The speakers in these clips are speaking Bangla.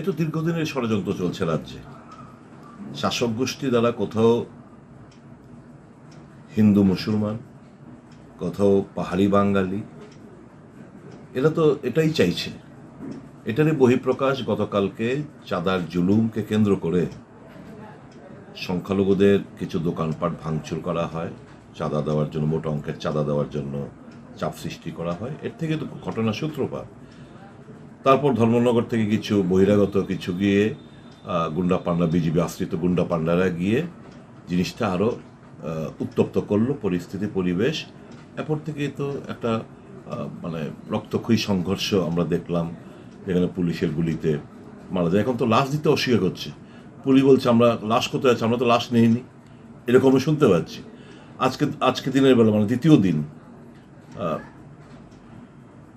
এ তো দীর্ঘদিনের ষড়যন্ত্র চলছে রাজ্যে। শাসক গোষ্ঠী দ্বারা কোথাও হিন্দু মুসলমান, কোথাও পাহাড়ি বাঙালি, এরা তো এটাই চাইছে। এটারই বহিঃপ্রকাশ গতকালকে চাঁদার জুলুমকে কেন্দ্র করে সংখ্যালঘুদের কিছু দোকানপাট ভাঙচুর করা হয়, চাঁদা দেওয়ার জন্য, মোটা অঙ্কের চাঁদা দেওয়ার জন্য চাপ সৃষ্টি করা হয়। এর থেকে তো ঘটনা সূত্রপাত তারপর ধর্মনগর থেকে কিছু বহিরাগত কিছু গিয়ে গুন্ডা পান্ডা বিজেপি আশ্রিত গুন্ডা পান্ডারা গিয়ে জিনিসটা আরও উত্তপ্ত করল, পরিস্থিতি, পরিবেশ। এরপর থেকে তো একটা মানে রক্তক্ষয়ী সংঘর্ষ আমরা দেখলাম, যেখানে পুলিশের গুলিতে মারা যায়। এখন তো লাশ দিতে অস্বীকার করছে। পুলিশ বলছে, আমরা লাশ কোথায় আছে? আমরা তো লাশ নেইনি। এরকম আমি শুনতে পাচ্ছি। আজকে আজকে দিনের বেলা মানে দ্বিতীয় দিন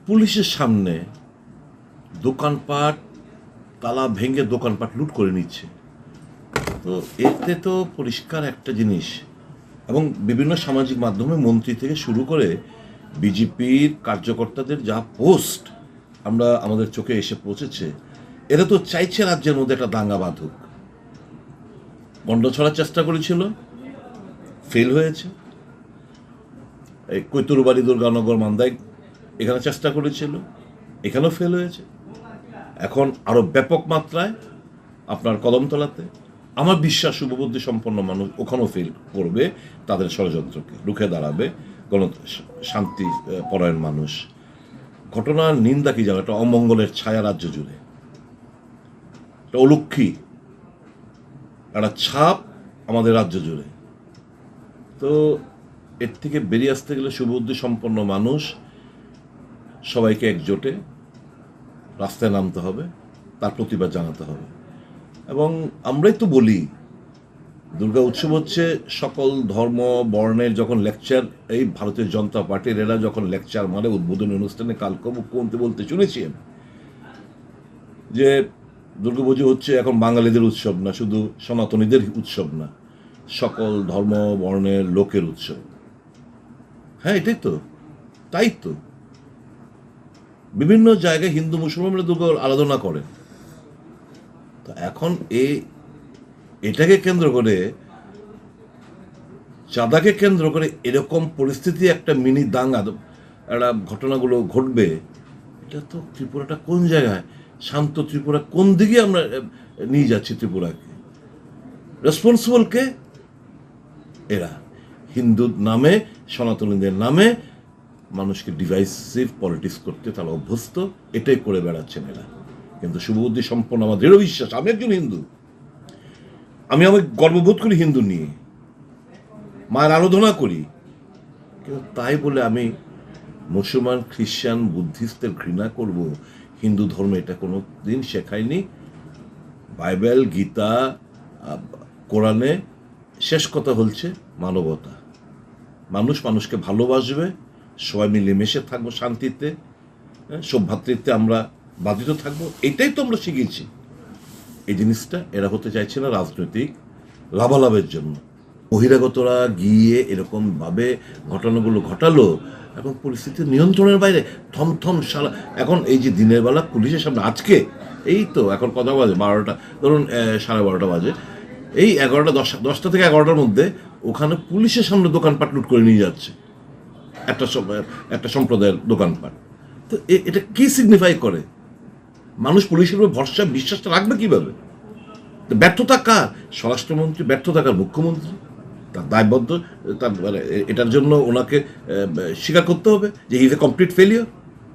পুলিশের সামনে দোকানপাট, তালা ভেঙে দোকানপাট লুট করে নিচ্ছে। তো এতে তো পরিষ্কার একটা জিনিস। এবং বিভিন্ন সামাজিক মাধ্যমে মন্ত্রী থেকে শুরু করে বিজেপির কার্যকর্তাদের যা পোস্ট আমরা, আমাদের চোখে এসে পৌঁছেছে, এরা তো চাইছে রাজ্যের মধ্যে একটা দাঙ্গা বাঁধুক। গন্ড ছড়ার চেষ্টা করেছিল, ফেল হয়েছে। এই কৈতুরবাড়ি, দুর্গানগর, মান্দাই এখানে চেষ্টা করেছিল, এখানেও ফেল হয়েছে। এখন আরও ব্যাপক মাত্রায় আপনার কদমতলাতে আমার বিশ্বাস শুভবুদ্ধি সম্পন্ন মানুষ ওখানেও ফেল করবে তাদের ষড়যন্ত্রকে, রুখে দাঁড়াবে গণ শান্তি পরায়ণ মানুষ। ঘটনার নিন্দা কি জানো? একটা অমঙ্গলের ছায়া রাজ্য জুড়ে। একটা অলক্ষী, একটা ছাপ আমাদের রাজ্য জুড়ে। তো এর থেকে বেরিয়ে আসতে গেলে শুভবুদ্ধি সম্পন্ন মানুষ সবাইকে একজোটে রাস্তায় নামতে হবে, তার প্রতিবাদ জানাতে হবে। এবং আমরাই তো বলি, দুর্গা উৎসব হচ্ছে সকল ধর্ম, বর্ণের যখন লেকচার এই ভারতীয় জনতা পার্টির এরা যখন লেকচার মানে উদ্বোধনী অনুষ্ঠানে কালকে মুখ্যমন্ত্রী বলতে শুনেছি আমি যে দুর্গাপুজো হচ্ছে এখন বাঙালিদের উৎসব না, শুধু সনাতনীদের উৎসব না, সকল ধর্ম, বর্ণের লোকের উৎসব। হ্যাঁ এটাই তো, তাই তো। বিভিন্ন জায়গায় হিন্দু মুসলমানরা দুর্গা আরাধনা করেন। তো এখন এ, এটাকে কেন্দ্র করে, চাঁদাকে কেন্দ্র করে এরকম পরিস্থিতি একটা মিনি দাঙ্গা, একটা ঘটনাগুলো ঘটবে, এটা তো ত্রিপুরাটা কোন জায়গায়? শান্ত ত্রিপুরা, কোন দিকে আমরা নিয়ে যাচ্ছি ত্রিপুরাকে? রেসপন্সিবল কে? এরা। হিন্দুর নামে, সনাতনীদের নামে মানুষকে ডিভাইসিভ পলিটিক্স করতে তারা অভ্যস্ত, এটাই করে বেড়াচ্ছেন এরা। কিন্তু শুভবুদ্ধি সম্পন্ন আমার দৃঢ় বিশ্বাস, আমি একজন হিন্দু। আমি আমার গর্ববোধ করি হিন্দু নিয়ে। মায়ের আরাধনা করি। কিন্তু তাই বলে আমি মুসলমান, খ্রিস্টান বুদ্ধিস্টের ঘৃণা করব, হিন্দু ধর্ম এটা কোনো দিন শেখায়নি বাইবেল, গীতা কোরআনে শেষ কথা হচ্ছে মানবতা। মানুষ মানুষকে ভালোবাসবে সবাই মিলেমিশে থাকব শান্তিতে হ্যাঁ, সৌভ্রাতৃত্বে আমরা বাধিত থাকব এটাই তো আমরা শিখেছি এই জিনিসটা এরা হতে চাইছে না রাজনৈতিক লাভালাভের জন্য। বহিরাগতরা গিয়ে এরকম ভাবে ঘটনাগুলো ঘটালো এখন পরিস্থিতি নিয়ন্ত্রণের বাইরে থমথম সারা এখন এই যে দিনের বেলা পুলিশের সামনে আজকে এই তো এখন কথা বাজে? বারোটা ধরুন সাড়ে বারোটা বাজে। এই এগারোটা দশ দশটা থেকে এগারোটার মধ্যে ওখানে পুলিশের সামনে দোকানপাট লুট করে নিয়ে যাচ্ছে। একটা একটা সম্প্রদায়ের দোকানপাট তো এটা কি সিগনিফাই করে? মানুষ পুলিশের উপর ভরসা, বিশ্বাসটা রাখবে কীভাবে? তো ব্যর্থতা কার? স্বরাষ্ট্রমন্ত্রী ব্যর্থতা কার? মুখ্যমন্ত্রী? তার দায়বদ্ধ, তার মানে এটার জন্য ওনাকে স্বীকার করতে হবে যে ইজ এ কমপ্লিট ফেলিয়ার